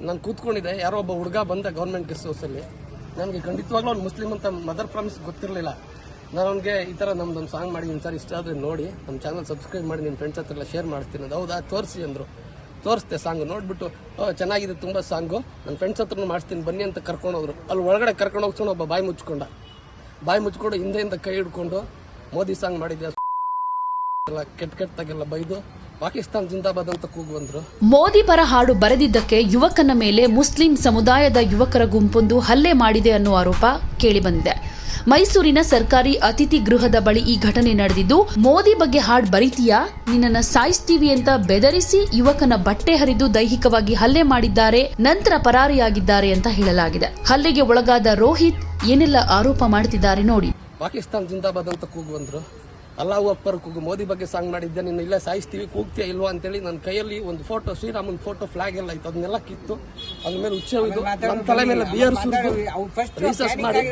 ನಾನು ಕೂತ್ಕೊಂಡಿದ್ದೆ. ಯಾರೋ ಒಬ್ಬ ಹುಡುಗ ಬಂದ ಗೌರ್ಮೆಂಟ್ ಗೆಸ್ಟ್ ಹೌಸಲ್ಲಿ ನನಗೆ ಖಂಡಿತವಾಗ್ಲೂ ಅವ್ನು ಮುಸ್ಲಿಂ ಅಂತ ಮದರ್ ಪ್ರಾಮಿಸ್ ಗೊತ್ತಿರಲಿಲ್ಲ. ನಾನು ಅವ್ನಿಗೆ ಈ ಥರ ನಮ್ದೊಂದು ಸಾಂಗ್ ಮಾಡಿದ್ದೀನಿ ಸರ್ ಇಷ್ಟ ಆದರೆ ನೋಡಿ. ನಮ್ಮ ಚಾನಲ್ ಸಬ್ಸ್ಕ್ರೈಬ್ ಮಾಡಿ ನಿಮ್ಮ ಫ್ರೆಂಡ್ಸ್ ಹತ್ರ ಎಲ್ಲ ಶೇರ್ ಮಾಡ್ತೀನಿ ಅದು. ಹೌದಾ? ತೋರಿಸಿ ಅಂದರು. ತೋರಿಸ್ದೆ ಸಾಂಗ್ ನೋಡ್ಬಿಟ್ಟು "ಓ, ಚೆನ್ನಾಗಿದೆ ತುಂಬ ಸಾಂಗು ನನ್ನ ಫ್ರೆಂಡ್ಸ್ ಹತ್ರನೂ ಮಾಡಿಸ್ತೀನಿ ಬನ್ನಿ ಅಂತ ಕರ್ಕೊಂಡು ಹೋದ್ರು. ಅಲ್ಲಿ ಒಳಗಡೆ ಕರ್ಕೊಂಡು ಹೋಗ್ತಾನೆ ಒಬ್ಬ ಬಾಯಿ ಮುಚ್ಕೊಂಡ. ಬಾಯಿ ಮುಚ್ಕೊಂಡು ಹಿಂದೆಯಿಂದ ಕೈ ಹಿಡ್ಕೊಂಡು ಮೋದಿ ಸಾಂಗ್ ಮಾಡಿದ್ದೆ ಕೆಟ್ಟ ಕೆಟ್ಟದಾಗೆಲ್ಲ ಬೈದು ಪಾಕಿಸ್ತಾನ್ ಜಿಂದಾಬಾದ್ ಅಂತ ಕೂಗು ಬಂದ್ರು ಮೋದಿ ಪರ ಹಾಡು ಬರೆದಿದ್ದಕ್ಕೆ ಯುವಕನ ಮೇಲೆ ಮುಸ್ಲಿಂ ಸಮುದಾಯದ ಯುವಕರ ಗುಂಪೊಂದು ಹಲ್ಲೆ ಮಾಡಿದೆ ಅನ್ನುವ ಆರೋಪ ಕೇಳಿಬಂದಿದೆ. ಮೈಸೂರಿನ ಸರ್ಕಾರಿ ಅತಿಥಿ ಗೃಹದ ಬಳಿ ಈ ಘಟನೆ ನಡೆದಿದ್ದು ಮೋದಿ ಬಗ್ಗೆ ಹಾಡ್ ಬರಿತೀಯಾ? ನಿನ್ನನ್ನ ಸಾಯಿಸ್ತೀವಿ ಅಂತ ಬೆದರಿಸಿ ಯುವಕನ ಬಟ್ಟೆ ಹರಿದು ದೈಹಿಕವಾಗಿ ಹಲ್ಲೆ ಮಾಡಿದ್ದಾರೆ ನಂತರ ಪರಾರಿಯಾಗಿದ್ದಾರೆ ಅಂತ ಹೇಳಲಾಗಿದೆ. ಹಲ್ಲೆಗೆ ಒಳಗಾದ ರೋಹಿತ್ ಏನೆಲ್ಲ ಆರೋಪ ಮಾಡ್ತಿದ್ದಾರೆ ನೋಡಿ. ಪಾಕಿಸ್ತಾನ್ ಜಿಂದಾಬಾದ್ ಅಂತ ಕೂಗು ಬಂದ್ರು ಅಲ್ಲಾಹು ಅಪ್ಪರ್ ಕೂಗು ಮೋದಿ ಬಗ್ಗೆ ಸಾಂಗ್ ಮಾಡಿದ್ದೆ ನಿನ್ನ ಇಲ್ಲೇ ಸಾಯಿಸ್ತೀವಿ ಕೂಗ್ತೀಯ ಇಲ್ವಾ ಅಂತೇಳಿ ನನ್ನ ಕೈಯಲ್ಲಿ ಒಂದು ಫೋಟೋ ಶ್ರೀರಾಮನ್ ಫೋಟೋ ಫ್ಲಾಗ್ ಎಲ್ಲ ಇತ್ತು. ಅದನ್ನೆಲ್ಲ ಕಿತ್ತು ಅದ್ರ ಮೇಲೆ ಉಚ್ಚ ಇದು ನನ್ನ ತಲೆ ಮೇಲೆ ಬಿಯರ್ ಸುರಿದು ರೀಸರ್ಚ್ ಮಾಡಿ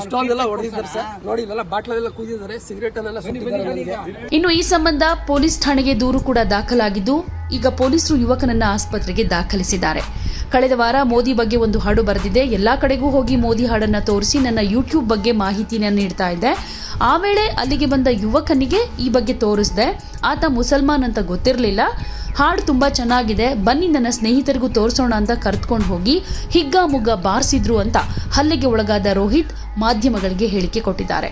ಇಷ್ಟೊಂದೆಲ್ಲ ಹೊಡೆದಿದ್ದಾರೆ ಸರ್ ನೋಡಿ ಇಲ್ಲೆಲ್ಲ ಬಾಟ್ಲಲ್ಲೆಲ್ಲ ಇನ್ನು ಈ ಸಂಬಂಧ ಪೊಲೀಸ್ ಠಾಣೆಗೆ ದೂರು ಕೂಡ ದಾಖಲಾಗಿದ್ದು ಈಗ ಪೊಲೀಸರು ಯುವಕನನ್ನ ಆಸ್ಪತ್ರೆಗೆ ದಾಖಲಿಸಿದ್ದಾರೆ. ಕಳೆದ ವಾರ ಮೋದಿ ಬಗ್ಗೆ ಒಂದು ಹಾಡು ಬರೆದಿದೆ. ಎಲ್ಲಾ ಕಡೆಗೂ ಹೋಗಿ ಮೋದಿ ಹಾಡನ್ನ ತೋರಿಸಿ ನನ್ನ ಯೂಟ್ಯೂಬ್ ಬಗ್ಗೆ ಮಾಹಿತಿನ ನೀಡ್ತಾ ಇದ್ದೆ. ಆ ವೇಳೆ ಅಲ್ಲಿಗೆ ಬಂದ ಯುವಕನಿಗೆ ಈ ಬಗ್ಗೆ ತೋರಿಸಿದೆ, ಆತ ಮುಸಲ್ಮಾನ್ ಅಂತ ಗೊತ್ತಿರಲಿಲ್ಲ. ಹಾಡು ತುಂಬ ಚೆನ್ನಾಗಿದೆ. ಬನ್ನಿ ನನ್ನ ಸ್ನೇಹಿತರಿಗೂ ತೋರಿಸೋಣ ಅಂತ ಕರೆದುಕೊಂಡು ಹೋಗಿ ಹಿಗ್ಗಾ ಮುಗ್ಗ ಬಾರಿಸಿದ್ರು ಅಂತ ಹಲ್ಲೆಗೆ ಒಳಗಾದ ರೋಹಿತ್ ಮಾಧ್ಯಮಗಳಿಗೆ ಹೇಳಿಕೆ ಕೊಟ್ಟಿದ್ದಾರೆ.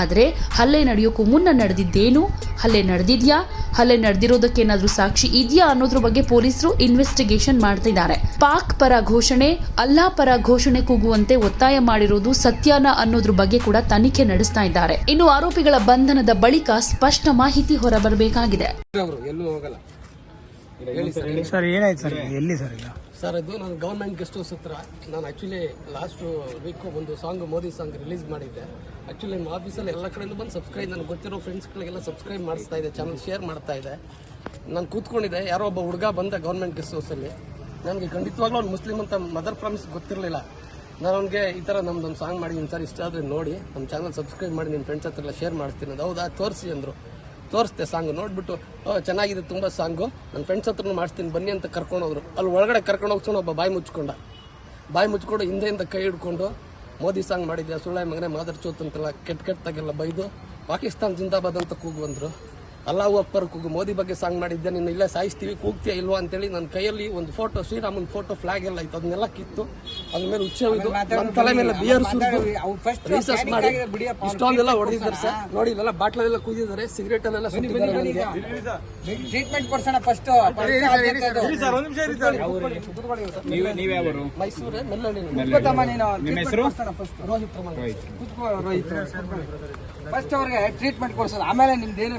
ಆದರೆ ಹಲ್ಲೆ ನಡೆಯೋಕ್ಕೂ ಮುನ್ನ ನಡೆದಿದ್ದೇನು? ಹಲ್ಲೆ ನಡೆದಿದ್ಯಾ? ಹಲ್ಲೆ ನಡೆದಿರೋದಕ್ಕೇನಾದ್ರೂ ಸಾಕ್ಷಿ ಇದೆಯಾ ಅನ್ನೋದ್ರ ಬಗ್ಗೆ ಪೊಲೀಸರು ಇನ್ವೆಸ್ಟಿಗೇಷನ್ ಮಾಡ್ತಿದ್ದಾರೆ. ಪಾಕ್ ಪರ ಘೋಷಣೆ ಅಲ್ಲಾ ಪರ ಘೋಷಣೆ ಕೂಗುವಂತೆ ಒತ್ತಾಯ ಮಾಡಿರೋದು ಸತ್ಯಾನ ಅನ್ನೋದ್ರ ಬಗ್ಗೆ ಕೂಡ ತನಿಖೆ ನಡೆಸ್ತಾ ಇದ್ದಾರೆ. ಇನ್ನು ಆರೋಪಿಗಳ ಬಂಧನದ ಬಳಿಕ ಸ್ಪಷ್ಟ ಮಾಹಿತಿ ಹೊರಬರಬೇಕಾಗಿದೆ. ಸರ್ ಏನಾಯ್ತು ಸರ್? ಎಲ್ಲಿ ಸರ್ ಈಗ ಸರ್ ಅದು ನಾನು ಗೌರ್ಮೆಂಟ್ ಗೆಸ್ಟ್ ಹೌಸ್ ಹತ್ರ ನಾನು ಆ್ಯಕ್ಚುಲಿ ಲಾಸ್ಟ್ ವೀಕ್ ಒಂದು ಸಾಂಗ್ ಮೋದಿ ಸಾಂಗ್ ರಿಲೀಸ್ ಮಾಡಿದ್ದೆ. ಆ್ಯಕ್ಚುಲಿ ನಮ್ಮ ಆಫೀಸಲ್ಲಿ ಎಲ್ಲ ಕಡೆಯಿಂದ ಬಂದು ಸಬ್ಸ್ಕ್ರೈಬ್ ನನಗೆ ಗೊತ್ತಿರೋ ಫ್ರೆಂಡ್ಸ್ಗಳಿಗೆಲ್ಲ ಸಬ್ಸ್ಕ್ರೈಬ್ ಮಾಡಿಸ್ತಾ ಇದೆ ಚಾನಲ್ ಶೇರ್ ಮಾಡ್ತಾ ಇದೆ. ನಾನು ಕೂತ್ಕೊಂಡಿದ್ದೆ, ಯಾರೋ ಒಬ್ಬ ಹುಡುಗ ಬಂದ ಗೌರ್ಮೆಂಟ್ ಗೆಸ್ಟ್ ಹೌಸಲ್ಲಿ ನನಗೆ ಖಂಡಿತವಾಗ್ಲೂ ಅವ್ನು ಮುಸ್ಲಿಮ್ ಅಂತ ಮದರ್ ಪ್ರಾಮಿಸ್ ಗೊತ್ತಿರಲಿಲ್ಲ. ನಾನು ಅವ್ನಿಗೆ ಈ ಥರ ನಮ್ದೊಂದು ಸಾಂಗ್ ಮಾಡಿದ್ದೀನಿ ಸರ್, ಇಷ್ಟ ಆದರೆ ನೋಡಿ. ನಮ್ಮ ಚಾನಲ್ ಸಬ್ಸ್ಕ್ರೈಬ್ ಮಾಡಿ ನಿಮ್ಮ ಫ್ರೆಂಡ್ಸ್ ಹತ್ರ ಎಲ್ಲ ಶೇರ್ ಮಾಡ್ತೀನಿ. ಅದು ಹೌದಾ? ತೋರಿಸಿ ಅಂದರು. ತೋರಿಸ್ದೆ ಸಾಂಗ್ ನೋಡ್ಬಿಟ್ಟು "ಓ, ಚೆನ್ನಾಗಿದೆ ತುಂಬ ಸಾಂಗು. ನನ್ನ ಫ್ರೆಂಡ್ಸ್ ಹತ್ರನೂ ಮಾಡಿಸ್ತೀನಿ ಬನ್ನಿ ಅಂತ ಕರ್ಕೊಂಡು ಹೋದ್ರು. ಅಲ್ಲಿ ಒಳಗಡೆ ಕರ್ಕೊಂಡು ಹೋಗ್ಸೋಣ ಒಬ್ಬ ಬಾಯಿ ಮುಚ್ಕೊಂಡ. ಬಾಯಿ ಮುಚ್ಕೊಂಡು ಹಿಂದೆಯಿಂದ ಕೈ ಹಿಡ್ಕೊಂಡು ಮೋದಿ ಸಾಂಗ್ ಮಾಡಿದ್ದೆ ಸುಳ್ಳೆ ಮಗನೇ ಮಾದರ್ ಚೋತ್ ಅಂತೆಲ್ಲ ಕೆಟ್ಟ ಕೆಟ್ಟದಾಗೆಲ್ಲ ಬೈದು ಪಾಕಿಸ್ತಾನ್ ಜಿಂದಾಬಾದ್ ಅಂತ ಕೂಗು ಬಂದ್ರು ಅಲ್ಲಾಹು ಅಕ್ಬರ್ ಕೂಗು ಮೋದಿ ಬಗ್ಗೆ ಸಾಂಗ್ ಮಾಡಿದ್ದೆ ನಿನ್ನ ಇಲ್ಲೇ ಸಾಯಿಸ್ತೀವಿ ಕೂಗ್ತೀಯ ಇಲ್ವಾ ಅಂತೇಳಿ ನನ್ನ ಕೈಯಲ್ಲಿ ಒಂದು ಫೋಟೋ ಶ್ರೀರಾಮನ್ ಫೋಟೋ ಫ್ಲಾಗ್ ಎಲ್ಲ ಇತ್ತು. ಅದನ್ನೆಲ್ಲ ಕಿತ್ತು ಅದ್ರ ಮೇಲೆ ಹುಚ್ಚ ಇದು ನನ್ನ ತಲೆ ಮೇಲೆ ಬಿಯರ್ ಸುರಿದು ರೀಸರ್ಚ್ ಮಾಡಿ ಇಷ್ಟೊಂದೆಲ್ಲ ಹೊಡೆದಿದ್ದಾರೆ ಸರ್. ನೋಡಿ ಇಲ್ಲೆಲ್ಲ ಬಾಟ್ಲಲ್ಲೆಲ್ಲ ಕೂದಿದ್ದಾರೆ ಸಿಗರೇಟ್ ಅಲ್ಲೆಲ್ಲ ಟ್ರೀಟ್ಮೆಂಟ್ ಕೊಡ್ಸೋಣ ಫಸ್ಟ್ ಮೈಸೂರು ನೀವ್ಯಾವರು ಮೈಸೂರೇ ಮೆಲ್ಲಳ್ಳಿ ನಿಮ್ಮ ಹೆಸರು? ರೋಹಿತ್ ರೋಹಿತ್. ಫಸ್ಟ್ ಅವ್ರಿಗೆ ಟ್ರೀಟ್ಮೆಂಟ್ ಕೊಡ್ಸೋದು ಆಮೇಲೆ ನಿಮ್ದು ಏನೇ